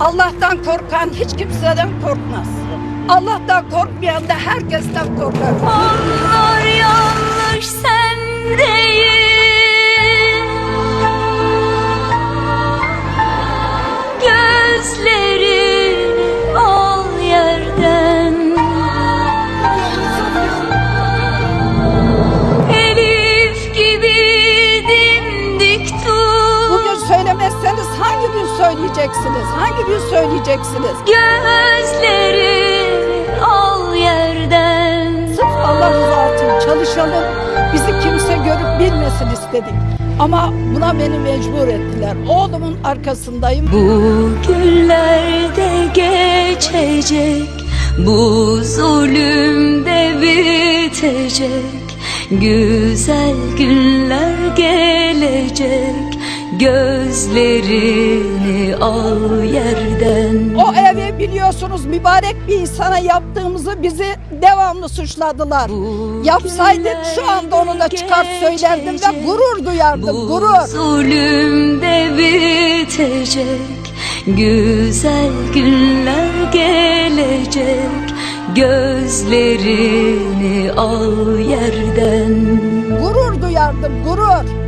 Allah'tan korkan hiç kimseden korkmaz. Allah'tan korkmayan da herkesten korkar. Onlar söyleyeceksiniz? Hangi gün söyleyeceksiniz? Gözlerini al yerden Sırf Allah rızası çalışalım. Bizi kimse görüp bilmesin istedik. Ama buna beni mecbur ettiler. Oğlumun arkasındayım. Bu günler de geçecek Bu zulüm de bitecek Güzel günler gelecek Gözlerini al yerden O evi biliyorsunuz mübarek bir insana yaptığımızı bizi devamlı suçladılar. Bu Yapsaydık şu anda onu da çıkart söylerdim ve gurur duyardım, Bu gurur. zulüm de bitecek Güzel günler gelecek Gözlerini al yerden Gurur duyardım, gurur.